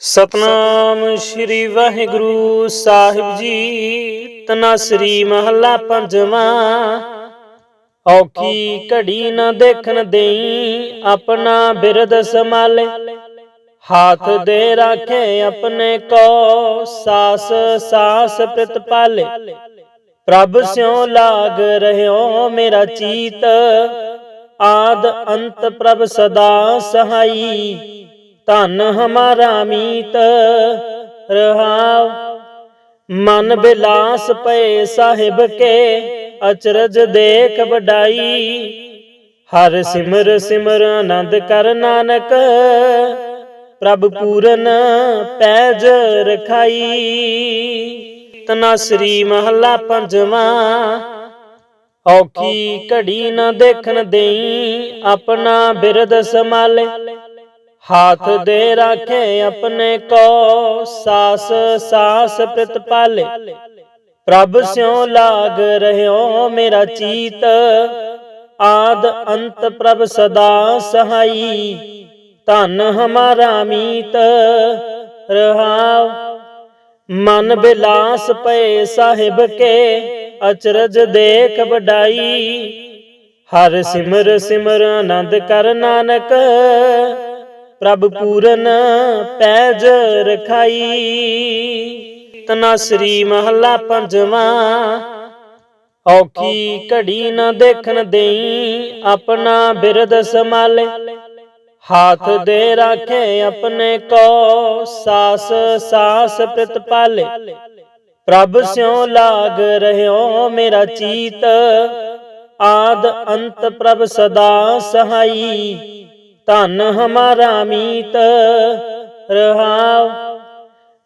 ਸਤਨਾਮ ਸ੍ਰੀ ਵਾਹਿਗੁਰੂ ਸਾਹਿਬ ਜੀ, ਤਨਾਸਰੀ ਮਹੱਲਾ ਪੰਜਵਾਂ। ਔਖੀ ਘੜੀ ਨਾ ਦੇਖਣ ਦੇਈ ਆਪਣਾ ਬਿਰਦ ਸੰਭਾਲੇ। ਹਾਥ ਦੇ ਰਾਖੇ ਆਪਣੇ ਕੋ ਸਾਸ ਸਾਸ ਪ੍ਰਿਤ ਪਾਲੇ। ਪ੍ਰਭ ਸਿਉ ਲਾਗ ਰਹਿਓ ਮੇਰਾ ਚੀਤ, ਆਦ ਅੰਤ ਪ੍ਰਭ ਸਦਾ ਸਹਾਈ। ਧਨ ਹਮਾਰਾ ਮੀਤ, ਰਹਾਉ। ਮਨ ਬਿਲਾਸ ਪਏ ਸਾਹਿਬ ਕੇ, ਅਚਰਜ ਦੇਖ ਵਡਾਈ। ਹਰ ਸਿਮਰ ਸਿਮਰ ਆਨੰਦ ਕਰ ਨਾਨਕ, ਪ੍ਰਭ ਪੂਰਨ ਪੈਜ ਰਖਾਈ। ਤਨਾਸਰੀ ਮਹੱਲਾ ਪੰਜਵਾਂ, ਔਖੀ ਘੜੀ ਨਾ ਦੇਖਣ ਦੇਈ, ਆਪਣਾ ਬਿਰਦ ਸੰਭਾਲੇ। ਹਾਥ ਦੇ ਰੱਖੇ ਆਪਣੇ ਕੋ ਸਾਸ ਸਾਸ ਪ੍ਰਿਤ ਪਾਲੇ ਪ੍ਰਭ ਸਿਉ ਲਾਗ ਰਹਿਓ ਮੇਰਾ ਚੀਤ ਆਦ ਅੰਤ ਪ੍ਰਭ ਸਦਾ ਸਹਾਈ ਧਨ ਹਮਾਰਾ ਮੀਤ ਰਹਾਉ ਮਨ ਬਿਲਾਸ ਪਏ ਸਾਹਿਬ ਕੇ ਅਚਰਜ ਦੇਖ ਵਡਾਈ ਹਰ ਸਿਮਰ ਸਿਮਰ ਆਨੰਦ ਕਰ ਨਾਨਕ ਪ੍ਰਭ ਪੂਰਨ ਪੈਜ ਰਖਾਈ। ਤਨਾਸਰੀ ਮਹੱਲਾ ਪੰਜਵਾਂ, ਔਖੀ ਘੜੀ ਨਾ ਦੇਖਣ ਦੇਈ, ਆਪਣਾ ਬਿਰਦ ਸੰਭਾਲੇ। ਹਾਥ ਦੇ ਰਾਖੇ ਆਪਣੇ ਕੋ, ਸਾਸ ਸਾਸ ਪ੍ਰਿਤ ਪਾਲੇ। ਪ੍ਰਭ ਸਿਉ ਲਾਗ ਰਹਿਓ ਮੇਰਾ ਚੀਤ, ਆਦ ਅੰਤ ਪ੍ਰਭ ਸਦਾ ਸਹਾਈ। ਧਨ ਹਮਾਰਾ ਮੀਤ, ਰਹਾਉ।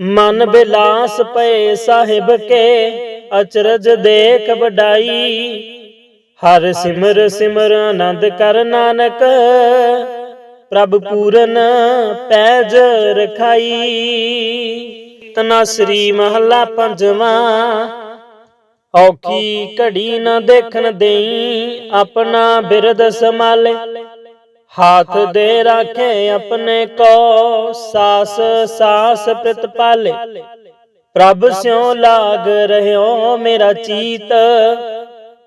ਮਨ ਬਿਲਾਸ ਪਏ ਸਾਹਿਬ ਕੇ, ਅਚਰਜ ਦੇਖ ਵਡਾਈ। ਹਰ ਸਿਮਰ ਸਿਮਰ ਆਨੰਦ ਕਰ ਨਾਨਕ, ਪ੍ਰਭ ਪੂਰਨ ਪੈਜ ਰਖਾਈ। ਤਨਾਸਰੀ ਮਹੱਲਾ ਪੰਜਵਾਂ, ਔਖੀ ਘੜੀ ਨਾ ਦੇਖਣ ਦੇਈ, ਆਪਣਾ ਬਿਰਦ ਸੰਭਾਲੇ। ਹਾਥ ਦੇ ਰਾਖੇ ਆਪਣੇ ਕੋ ਸਾਸ ਸਾਸ ਪ੍ਰਿਤ ਪਾਲੇ ਪ੍ਰਭ ਸਿਉ ਲਾਗ ਰਹਿਓ ਮੇਰਾ ਚੀਤ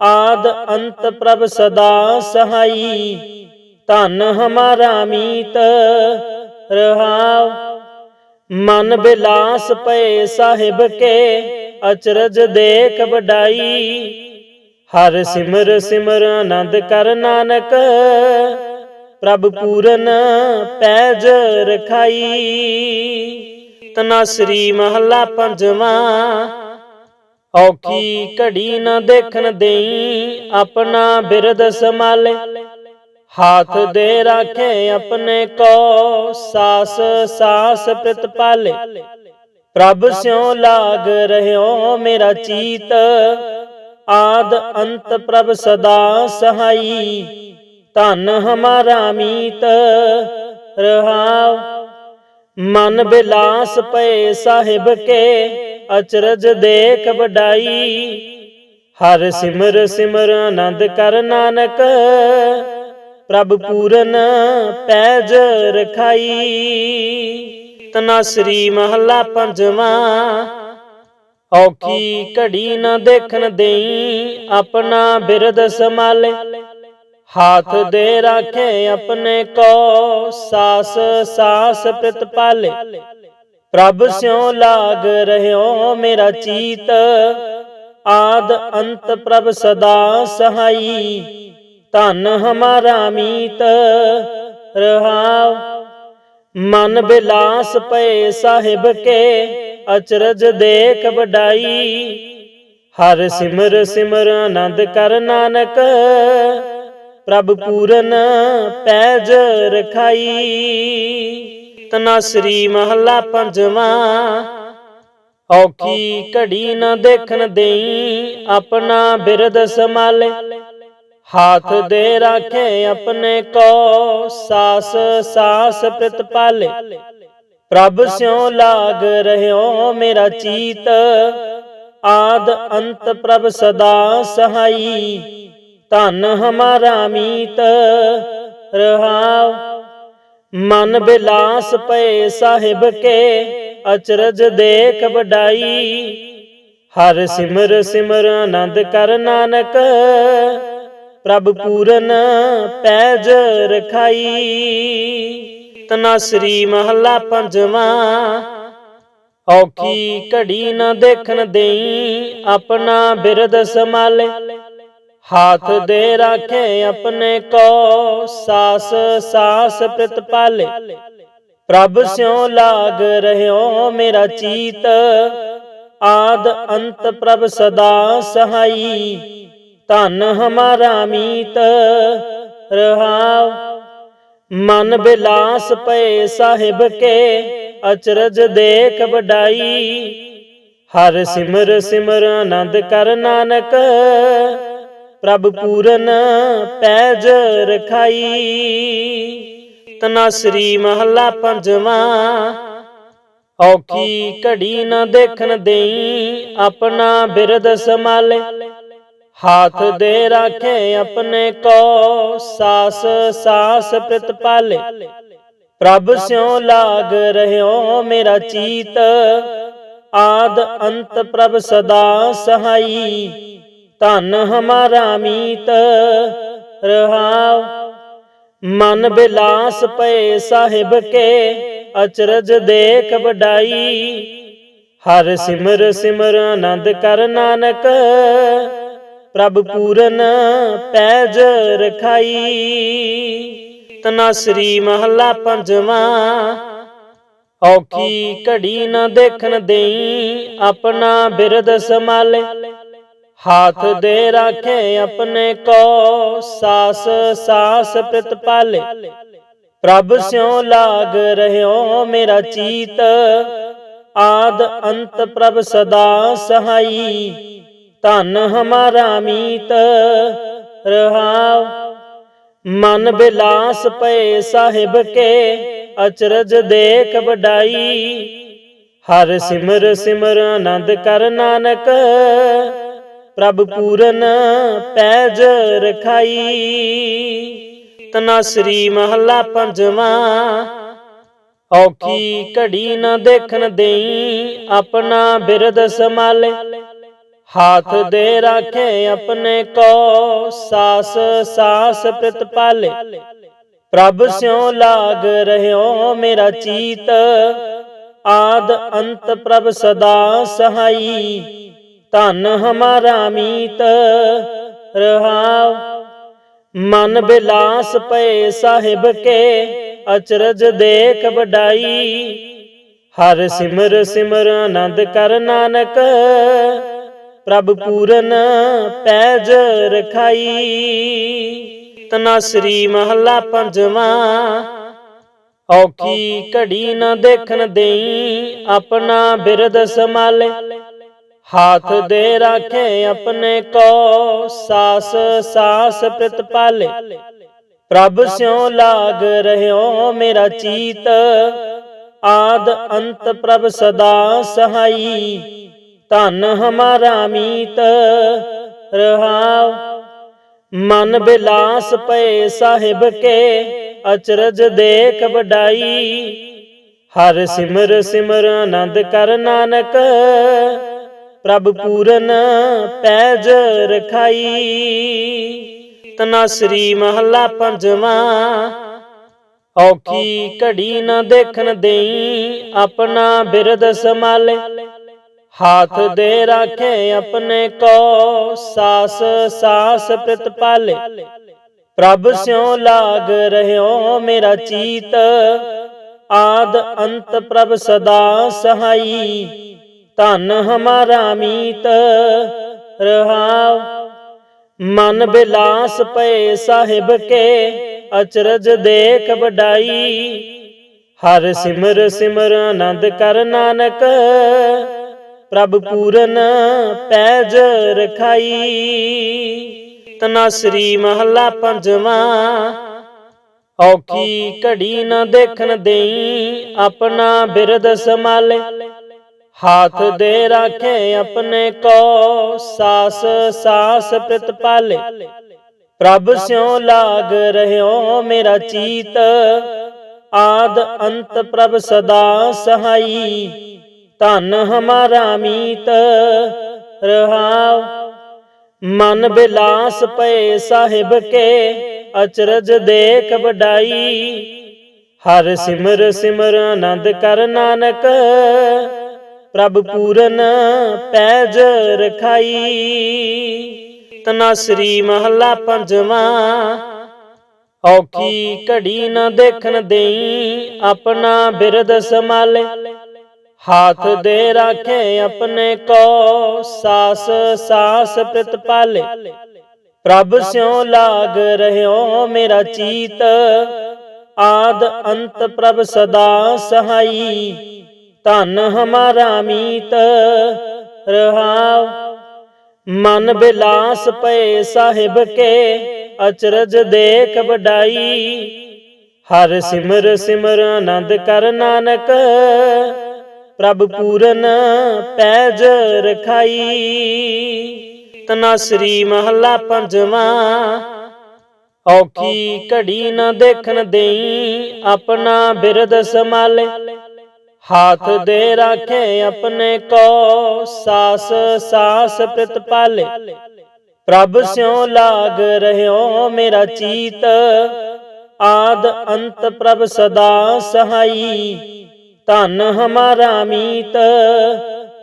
ਆਦ ਅੰਤ ਪ੍ਰਭ ਸਦਾ ਸਹਾਈ ਧਨ ਹਮਾਰਾ ਮੀਤ ਰਹਾਉ ਮਨ ਬਿਲਾਸ ਪਏ ਸਾਹਿਬ ਕੇ ਅਚਰਜ ਦੇਖ ਵਡਾਈ ਹਰ ਸਿਮਰ ਸਿਮਰ ਆਨੰਦ ਕਰ ਨਾਨਕ ਪ੍ਰਭ ਪੂਰਨ ਪੈਜ ਰਖਾਈ। ਤਨਾਸਰੀ ਮਹੱਲਾ ਪੰਜਵਾਂ, ਔਖੀ ਘੜੀ ਨਾ ਦੇਖਣ ਦੇਈ ਆਪਣਾ ਬਿਰਦ ਸੰਭਾਲੇ। ਹਾਥ ਦੇ ਰਾਖੇ ਆਪਣੇ ਕੋ ਸਾਸ ਸਾਸ ਪ੍ਰਿਤ ਪਾਲੇ। ਪ੍ਰਭ ਸਿਉ ਲਾਗ ਰਹਿਓ ਮੇਰਾ ਚੀਤ, ਆਦ ਅੰਤ ਪ੍ਰਭ ਸਦਾ ਸਹਾਈ। ਧਨ ਹਮਾਰਾ ਮੀਤ, ਰਹਾਉ। ਮਨ ਬਿਲਾਸ ਪਏ ਸਾਹਿਬ ਕੇ, ਅਚਰਜ ਦੇਖ ਵਡਾਈ। ਹਰ ਸਿਮਰ ਸਿਮਰ ਆਨੰਦ ਕਰ ਨਾਨਕ, ਪ੍ਰਭ ਪੂਰਨ ਪੈਜ ਰਖਾਈ। ਤਨਾਸਰੀ ਮਹੱਲਾ ਪੰਜਵਾਂ, ਔਖੀ ਘੜੀ ਨਾ ਦੇਖਣ ਦੇਈ, ਆਪਣਾ ਬਿਰਦ ਸੰਭਾਲੇ। ਹਾਥ ਦੇ ਰਾਖੇ ਆਪਣੇ ਕੋ ਸਾਸ ਸਾਸ ਪ੍ਰਿਤ ਪਾਲੇ ਪ੍ਰਭ ਸਿਉ ਲਾਗ ਰਹਿਓ ਮੇਰਾ ਚੀਤ ਆਦ ਅੰਤ ਪ੍ਰਭ ਸਦਾ ਸਹਾਈ ਧਨ ਹਮਾਰਾ ਮੀਤ ਰਹਾਉ ਮਨ ਬਿਲਾਸ ਪਏ ਸਾਹਿਬ ਕੇ ਅਚਰਜ ਦੇਖ ਵਡਾਈ ਹਰ ਸਿਮਰ ਸਿਮਰ ਆਨੰਦ ਕਰ ਨਾਨਕ ਪ੍ਰਭ ਪੂਰਨ ਪੈਜ ਰਖਾਈ। ਤਨਾਸਰੀ ਮਹੱਲਾ ਪੰਜਵਾਂ, ਔਖੀ ਘੜੀ ਨਾ ਦੇਖਣ ਦੇਈ, ਆਪਣਾ ਬਿਰਦ ਸੰਭਾਲੇ। ਹਾਥ ਦੇ ਰਾਖੇ ਆਪਣੇ ਕੋ ਸਾਸ ਸਾਸ ਪ੍ਰਿਤ ਪਾਲੇ। ਪ੍ਰਭ ਸਿਉ ਲਾਗ ਰਹਿਓ ਮੇਰਾ ਚੀਤ, ਆਦ ਅੰਤ ਪ੍ਰਭ ਸਦਾ ਸਹਾਈ। ਧਨ ਹਮਾਰਾ ਮੀਤ, ਰਹਾਉ। ਮਨ ਬਿਲਾਸ ਪਏ ਸਾਹਿਬ ਕੇ, ਅਚਰਜ ਦੇਖ ਵਡਾਈ। ਹਰ ਸਿਮਰ ਸਿਮਰ ਆਨੰਦ ਕਰ ਨਾਨਕ, ਪ੍ਰਭ ਪੂਰਨ ਪੈਜ ਰਖਾਈ। ਤਨਾਸਰੀ ਮਹੱਲਾ ਪੰਜਵਾਂ, ਔਖੀ ਘੜੀ ਨਾ ਦੇਖਣ ਦੇਈ, ਆਪਣਾ ਬਿਰਦ ਸੰਭਾਲੇ। ਹਾਥ ਦੇ ਰਾਖੇ ਆਪਣੇ ਕੋ ਸਾਸ ਸਾਸ ਪ੍ਰਿਤ ਪਾਲੇ ਪ੍ਰਭ ਸਿਉ ਲਾਗ ਰਹਿਓ ਮੇਰਾ ਚੀਤ ਆਦ ਅੰਤ ਪ੍ਰਭ ਸਦਾ ਸਹਾਈ ਧਨ ਹਮਾਰਾ ਮੀਤ ਰਹਾਉ ਮਨ ਬਿਲਾਸ ਪਏ ਸਾਹਿਬ ਕੇ ਅਚਰਜ ਦੇਖ ਵਡਾਈ ਹਰ ਸਿਮਰ ਸਿਮਰ ਆਨੰਦ ਕਰ ਨਾਨਕ ਪ੍ਰਭ ਪੂਰਨ ਪੈਜ ਰਖਾਈ। ਤਨਾਸਰੀ ਮਹੱਲਾ ਪੰਜਵਾਂ, ਔਖੀ ਘੜੀ ਨਾ ਦੇਖਣ ਦੇਈ, ਆਪਣਾ ਬਿਰਦ ਸੰਭਾਲੇ। ਹਾਥ ਦੇ ਰਾਖੇ ਆਪਣੇ ਕੋ, ਸਾਸ ਸਾਸ ਪ੍ਰਿਤ ਪਾਲੇ। ਪ੍ਰਭ ਸਿਉ ਲਾਗ ਰਹਿਓ ਮੇਰਾ ਚੀਤ, ਆਦ ਅੰਤ ਪ੍ਰਭ ਸਦਾ ਸਹਾਈ। ਧਨ ਹਮਾਰਾ ਮੀਤ, ਰਹਾਉ। ਮਨ ਬਿਲਾਸ ਪਏ ਸਾਹਿਬ ਕੇ, ਅਚਰਜ ਦੇਖ ਵਡਾਈ। ਹਰ ਸਿਮਰ ਸਿਮਰ ਆਨੰਦ ਕਰ ਨਾਨਕ, ਪ੍ਰਭ ਪੂਰਨ ਪੈਜ ਰਖਾਈ। ਤਨਾਸਰੀ ਮਹੱਲਾ ਪੰਜਵਾਂ, ਔਖੀ ਘੜੀ ਨਾ ਦੇਖਣ ਦੇਈ, ਆਪਣਾ ਬਿਰਦ ਸੰਭਾਲੇ। ਹਾਥ ਦੇ ਰਾਖੇ ਆਪਣੇ ਕੋ ਸਾਸ ਸਾਸ ਪ੍ਰਿਤ ਪਾਲੇ ਪ੍ਰਭ ਸਿਉ ਲਾਗ ਰਹਿਓ ਮੇਰਾ ਚੀਤ ਆਦ ਅੰਤ ਪ੍ਰਭ ਸਦਾ ਸਹਾਈ ਧਨ ਹਮਾਰਾ ਮੀਤ ਰਹਾਉ ਮਨ ਬਿਲਾਸ ਪਏ ਸਾਹਿਬ ਕੇ ਅਚਰਜ ਦੇਖ ਵਡਾਈ ਹਰ ਸਿਮਰ ਸਿਮਰ ਆਨੰਦ ਕਰ ਨਾਨਕ ਪ੍ਰਭ ਪੂਰਨ ਪੈਜ ਰਖਾਈ। ਤਨਾਸਰੀ ਮਹੱਲਾ ਪੰਜਵਾਂ, ਔਖੀ ਘੜੀ ਨਾ ਦੇਖਣ ਦੇਈ, ਆਪਣਾ ਬਿਰਦ ਸੰਭਾਲੇ। ਹਾਥ ਦੇ ਰਾਖੇ ਆਪਣੇ ਕੋ, ਸਾਸ ਸਾਸ ਪ੍ਰਿਤ ਪ੍ਰਭ ਸਿਉ ਲਾਗ ਰਹਿਓ ਮੇਰਾ ਚੀਤ, ਆਦ ਅੰਤ ਪ੍ਰਭ ਸਦਾ ਸਹਾਈ। ਧਨ ਹਮਾਰਾ ਮੀਤ, ਰਹਾਉ। ਮਨ ਬਿਲਾਸ ਪਏ ਸਾਹਿਬ ਕੇ, ਅਚਰਜ ਦੇਖ ਵਡਾਈ। ਹਰ ਸਿਮਰ ਸਿਮਰ ਆਨੰਦ ਕਰ ਨਾਨਕ, ਪ੍ਰਭ ਪੂਰਨ ਪੈਜ ਰਖਾਈ। ਤਨਾਸਰੀ ਮਹੱਲਾ ਪੰਜਵਾਂ, ਔਖੀ ਘੜੀ ਨਾ ਦੇਖਣ ਦੇਈ, ਆਪਣਾ ਬਿਰਦ ਸੰਭਾਲੇ। ਹਾਥ ਦੇ ਰਾਖੇ ਆਪਣੇ ਕੋ ਸਾਸ ਸਾਸ ਪ੍ਰਿਤ ਪਾਲੇ ਪ੍ਰਭ ਸਿਉ ਲਾਗ ਰਹਿਓ ਮੇਰਾ ਚੀਤ ਆਦ ਅੰਤ ਪ੍ਰਭ ਸਦਾ ਸਹਾਈ ਧਨ ਹਮਾਰਾ ਮੀਤ ਰਹਾਉ ਮਨ ਬਿਲਾਸ ਪਏ ਸਾਹਿਬ ਕੇ ਅਚਰਜ ਦੇਖ ਵਡਾਈ ਹਰ ਸਿਮਰ ਸਿਮਰ ਆਨੰਦ ਕਰ ਨਾਨਕ ਪ੍ਰਭ ਪੂਰਨ ਪੈਜ ਰਖਾਈ। ਤਨਾਸਰੀ ਮਹੱਲਾ ਪੰਜਵਾਂ, ਔਖੀ ਘੜੀ ਨਾ ਦੇਖਣ ਦੇਈ ਆਪਣਾ ਬਿਰਦ ਸੰਭਾਲੇ। ਹਾਥ ਦੇ ਰਾਖੇ ਆਪਣੇ ਕੋ ਸਾਸ ਸਾਸ ਪ੍ਰਿਤ ਪਾਲੇ। ਪ੍ਰਭ ਸਿਉ ਲਾਗ ਰਹਿਓ ਮੇਰਾ ਚੀਤ, ਆਦ ਅੰਤ ਪ੍ਰਭ ਸਦਾ ਸਹਾਈ। ਧਨ ਹਮਾਰਾ ਮੀਤ, ਰਹਾਉ। ਮਨ ਬਿਲਾਸ ਪਏ ਸਾਹਿਬ ਕੇ, ਅਚਰਜ ਦੇਖ ਵਡਾਈ। ਹਰ ਸਿਮਰ ਸਿਮਰ ਆਨੰਦ ਕਰ ਨਾਨਕ, ਪ੍ਰਭ ਪੂਰਨ ਪੈਜ ਰਖਾਈ। ਤਨਾਸਰੀ ਮਹੱਲਾ ਪੰਜਵਾਂ, ਔਖੀ ਘੜੀ ਨਾ ਦੇਖਣ ਦੇਈ, ਆਪਣਾ ਬਿਰਦ ਸੰਭਾਲੇ। ਹਾਥ ਦੇ ਰਾਖੇ ਆਪਣੇ ਕੋ ਸਾਸ ਸਾਸ ਪ੍ਰਿਤ ਪਾਲੇ ਪ੍ਰਭ ਸਿਉ ਲਾਗ ਰਹਿਓ ਮੇਰਾ ਚੀਤ ਆਦ ਅੰਤ ਪ੍ਰਭ ਸਦਾ ਸਹਾਈ ਧਨ ਹਮਾਰਾ ਮੀਤ ਰਹਾਉ ਮਨ ਬਿਲਾਸ ਪਏ ਸਾਹਿਬ ਕੇ ਅਚਰਜ ਦੇਖ ਵਡਾਈ ਹਰ ਸਿਮਰ ਸਿਮਰ ਆਨੰਦ ਕਰ ਨਾਨਕ ਪ੍ਰਭ ਪੂਰਨ ਪੈਜ ਰਖਾਈ। ਤਨਾ ਮਹੱਲਾ ਪੰਜਵਾਂ, ਔਖੀ ਘੜੀ ਨਾ ਦੇਖਣ ਦੇਈ ਆਪਣਾ ਬਿਰਦ ਸੰਭਾਲੇ। ਹਾਥ ਦੇ ਰਾਖੇ ਆਪਣੇ ਕੋ ਸਾਸ ਸਾਸ ਪ੍ਰਤਪਾਲੇ ਪ੍ਰਭ ਸਿਉ ਲਾਗ ਰਹਿਓ ਮੇਰਾ ਚੀਤ, ਆਦ ਅੰਤ ਪ੍ਰਭ ਸਦਾ ਸਹਾਈ। ਧਨ ਹਮਾਰਾ ਮੀਤ, ਰਹਾਉ। ਮਨ ਬਿਲਾਸ ਪਏ ਸਾਹਿਬ ਕੇ, ਅਚਰਜ ਦੇਖ ਵਡਾਈ। ਹਰ ਸਿਮਰ ਸਿਮਰ ਆਨੰਦ ਕਰ ਨਾਨਕ, ਪ੍ਰਭ ਪੂਰਨ ਪੈਜ ਰਖਾਈ। ਤਨਾ ਸ੍ਰੀ ਮਹੱਲਾ ਪੰਜਵਾਂ, ਔਖੀ ਘੜੀ ਨਾ ਦੇਖਣ ਦੇਈ, ਆਪਣਾ ਬਿਰਦ ਸੰਭਾਲੇ। ਹਾਥ ਦੇ ਰਾਖੇ ਆਪਣੇ ਕੋ ਸਾਸ ਸਾਸ ਪ੍ਰਤਪਾਲੇ ਪ੍ਰਭ ਸਿਉ ਲਾਗ ਰਹਿਓ ਮੇਰਾ ਚੀਤ ਆਦ ਅੰਤ ਪ੍ਰਭ ਸਦਾ ਸਹਾਈ ਧਨ ਹਮਾਰਾ ਮੀਤ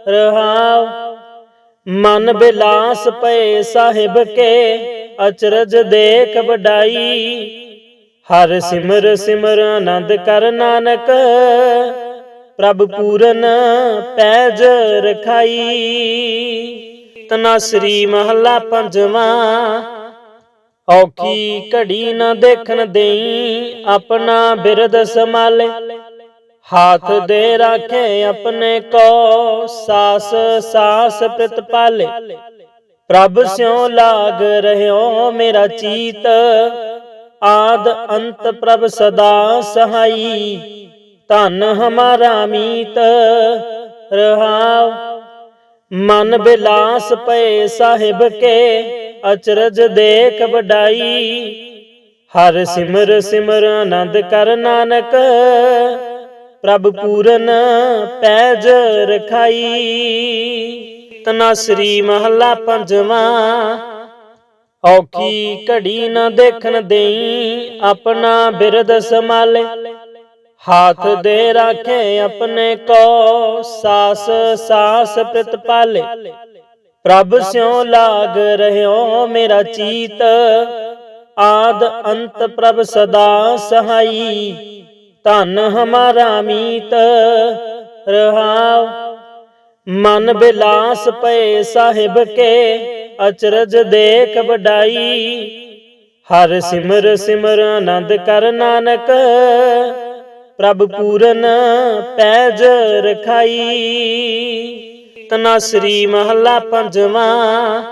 ਰਹਾਉ ਮਨ ਬਿਲਾਸ ਪਏ ਸਾਹਿਬ ਕੇ ਅਚਰਜ ਦੇਖ ਵਡਾਈ ਹਰ ਸਿਮਰ ਸਿਮਰ ਆਨੰਦ ਕਰ ਨਾਨਕ ਪ੍ਰਭ ਪੂਰਨ ਪੈਜ ਰਖਾਈ। ਤਨਾਸਰੀ ਮਹੱਲਾ ਪੰਜਵਾਂ, ਔਖੀ ਘੜੀ ਨਾ ਦੇਖਣ ਦੇਈ, ਆਪਣਾ ਬਿਰਦ ਸੰਭਾਲੇ। ਹਾਥ ਦੇ ਰਾਖੇ ਆਪਣੇ ਕੋ, ਸਾਸ ਸਾਸ ਪ੍ਰਤਪਾਲੇ ਪ੍ਰਭ ਸਿਉ ਲਾਗ ਰਹਿਓ ਮੇਰਾ ਚੀਤ, ਆਦ ਅੰਤ ਪ੍ਰਭ ਸਦਾ ਸਹਾਈ। ਧਨ ਹਮਾਰਾ ਮੀਤ, ਰਹਾਉ। ਮਨ ਬਿਲਾਸ ਪਏ ਸਾਹਿਬ ਕੇ, ਅਚਰਜ ਦੇਖ ਵਡਾਈ। ਹਰ ਸਿਮਰ ਸਿਮਰ ਆਨੰਦ ਕਰ ਨਾਨਕ, ਪ੍ਰਭ ਪੂਰਨ ਪੈਜ ਰਖਾਈ। ਤਨਾ ਸ੍ਰੀ ਮਹੱਲਾ ਪੰਜਵਾਂ, ਔਖੀ ਘੜੀ ਨਾ ਦੇਖਣ ਦੇਈ, ਆਪਣਾ ਬਿਰਦ ਸੰਭਾਲੇ। ਹਾਥ ਦੇ ਰਾਖੇ ਆਪਣੇ ਕੋ ਸਾਸ ਸਾਸ ਪ੍ਰਤਪਾਲੇ ਪ੍ਰਭ ਸਿਉ ਲਾਗ ਰਹਿਓ ਮੇਰਾ ਚੀਤ ਆਦ ਅੰਤ ਪ੍ਰਭ ਸਦਾ ਸਹਾਈ ਧਨ ਹਮਾਰਾ ਮੀਤ ਰਹਾਉ ਮਨ ਬਿਲਾਸ ਪਏ ਸਾਹਿਬ ਕੇ ਅਚਰਜ ਦੇਖ ਵਡਾਈ ਹਰ ਸਿਮਰ ਸਿਮਰ ਆਨੰਦ ਕਰ ਨਾਨਕ ਪ੍ਰਭ ਪੂਰਨ ਪੈਜ ਰਖਾਈ। ਤਨਾਸਰੀ ਮਹੱਲਾ ਪੰਜਵਾਂ,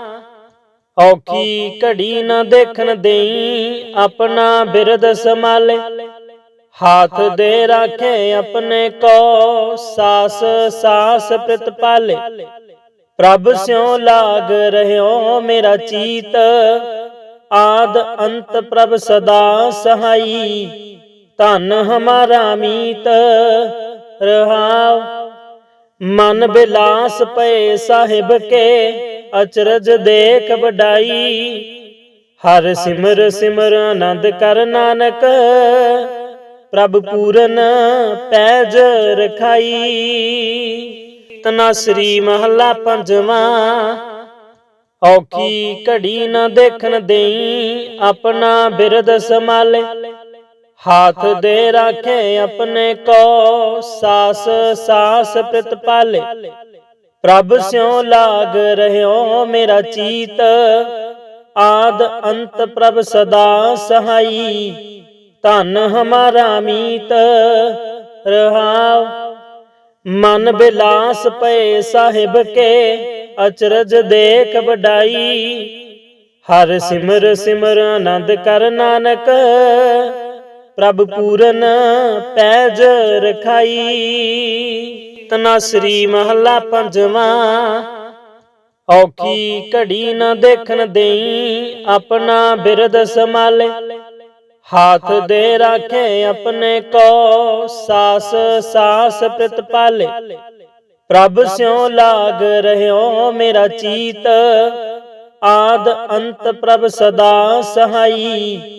ਔਖੀ ਘੜੀ ਨਾ ਦੇਖਣ ਦੇਈ, ਆਪਣਾ ਬਿਰਦ ਸੰਭਾਲੇ। ਹਾਥ ਦੇ ਰਾਖੇ ਆਪਣੇ ਕੋ, ਸਾਸ ਸਾਸ ਪ੍ਰਤਪਾਲੇ ਪ੍ਰਭ ਸਿਉ ਲਾਗ ਰਹਿਓ ਮੇਰਾ ਚੀਤ, ਆਦ ਅੰਤ ਪ੍ਰਭ ਸਦਾ ਸਹਾਈ। ਧਨ ਹਮਾਰਾ ਮੀਤ, ਰਹਾਉ। ਮਨ ਬਿਲਾਸ ਪਏ ਸਾਹਿਬ ਕੇ, ਅਚਰਜ ਦੇਖ ਵਡਾਈ। ਹਰ ਸਿਮਰ ਸਿਮਰ ਆਨੰਦ ਕਰ ਨਾਨਕ, ਪ੍ਰਭ ਪੂਰਨ ਪੈਜ ਰਖਾਈ। ਤਨਾ ਸ੍ਰੀ ਮਹੱਲਾ ਪੰਜਵਾਂ, ਔਖੀ ਘੜੀ ਨਾ ਦੇਖਣ ਦੇਈ, ਆਪਣਾ ਬਿਰਦ ਸੰਭਾਲੇ। ਹਾਥ ਦੇ ਰਾਖੇ ਆਪਣੇ ਕੋ ਸਾਸ ਸਾਸ ਪ੍ਰਤਪਾਲੇ ਪ੍ਰਭ ਸਿਉ ਲਾਗ ਰਹਿਓ ਮੇਰਾ ਚੀਤ ਆਦ ਅੰਤ ਪ੍ਰਭ ਸਦਾ ਸਹਾਈ ਧਨ ਹਮਾਰਾ ਮੀਤ ਰਹਾਉ ਮਨ ਬਿਲਾਸ ਪਏ ਸਾਹਿਬ ਕੇ ਅਚਰਜ ਦੇਖ ਵਡਾਈ ਹਰ ਸਿਮਰ ਸਿਮਰ ਆਨੰਦ ਕਰ ਨਾਨਕ ਪ੍ਰਭ ਪੂਰਨ ਪੈਜ ਰਖਾਈ। ਤਨਾਸਰੀ ਮਹੱਲਾ ਪੰਜਵਾਂ, ਔਖੀ ਘੜੀ ਨਾ ਦੇਖਣ ਦੇਈ, ਆਪਣਾ ਬਿਰਦ ਸੰਭਾਲੇ। ਹਾਥ ਦੇ ਰੱਖੇ ਆਪਣੇ ਕੋ, ਸਾਸ ਸਾਸ ਪ੍ਰਿਤ ਪਾਲੇ। ਪ੍ਰਭ ਸਿਉ ਲਾਗ ਰਹਿਓ ਮੇਰਾ ਚੀਤ, ਆਦ ਅੰਤ ਪ੍ਰਭ ਸਦਾ ਸਹਾਈ।